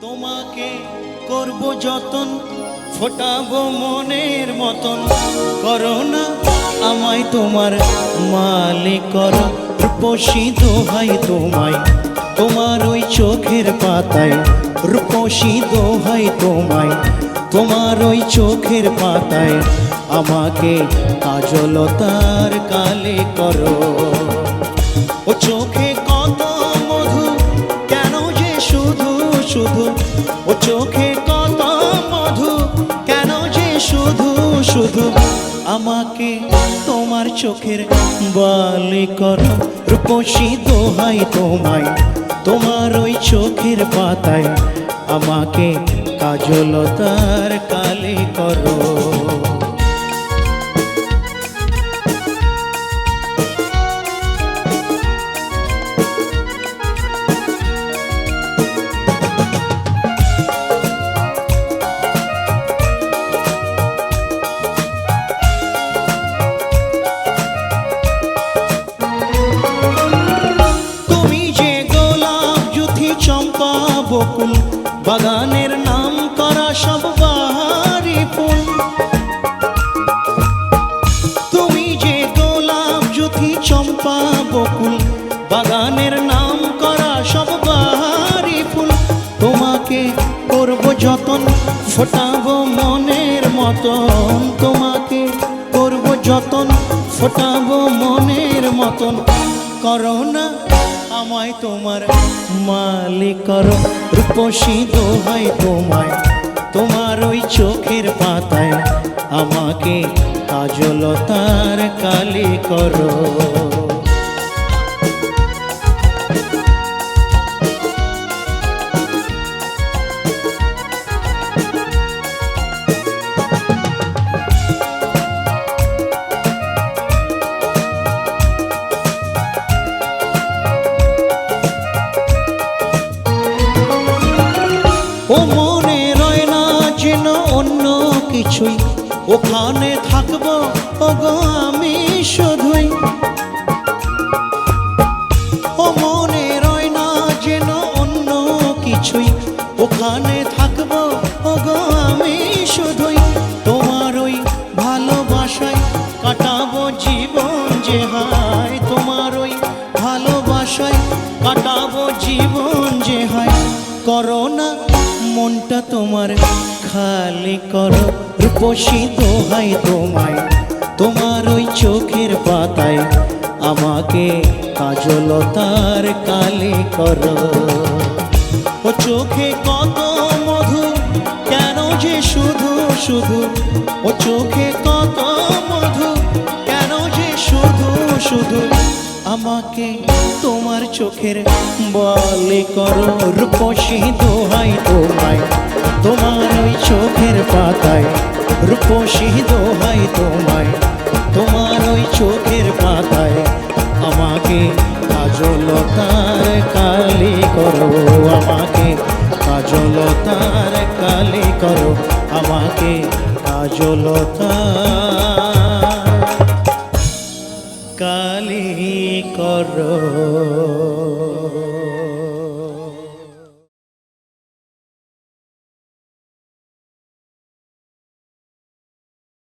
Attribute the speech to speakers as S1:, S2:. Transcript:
S1: তোমাকে করব যতন, ফোটাবো মনের মতন। করো না আমায় তোমার মালিক করো রূপসী দোহাই তোমায়। তোমার ওই চোখের পাতায় রূপসী দোহাই তোমায়। তোমার ওই চোখের পাতায় আমাকে কাজলতার কালে করো। ও চোখে শুধু ও চোখে কত মধু? কেন যে শুধু শুধু আমাকে তোমার চোখের বালি করো? রূপসী দোহাই তোমায়, তোমার ওই চোখের পাতায় আমাকে কাজলতার কালি করো। বকুল বাগানের নাম করা সব বাহারি ফুল। তুমি যে গোলাপ জুথি চম্পা বকুল, বাগানের নাম করা সব বাহারি ফুল। তোমাকে করব যতন, ফোটাবো মনের মতন। তোমাকে করব যতন, ফোটাবো মনের মতন। করো না, আমায় তোমার মালিক করো। রূপসী দোহাই তোমায়, তোমার ওই চোখের পাতায়। আমাকে কাজলতার কালি করো। ওখানে থাকব? ওগো, আমি শুধুই। ও মনে রয় না যেন অন্য কিছুই। ওখানে থাকব? ও মনটা তোমার খালি করো। রূপসী দোহাই তোমায়, তোমার ওই চোখের পাতায়, আমাকে কাজলতার কালি করো। ও চোখে কত মধু, কেন যে শুধু শুধু, ও চোখে আমাকে তোমার চোখের বলে করো রূপসী দোহাই তোমায়। তোমার ওই চোখের পাতায় রূপসী দোহাই তোমায়। তোমার ওই চোখের পাতায় আমাকে কাজলতার কালি করো, আমাকে কাজলতার কালি করো, আমাকে কাজলতার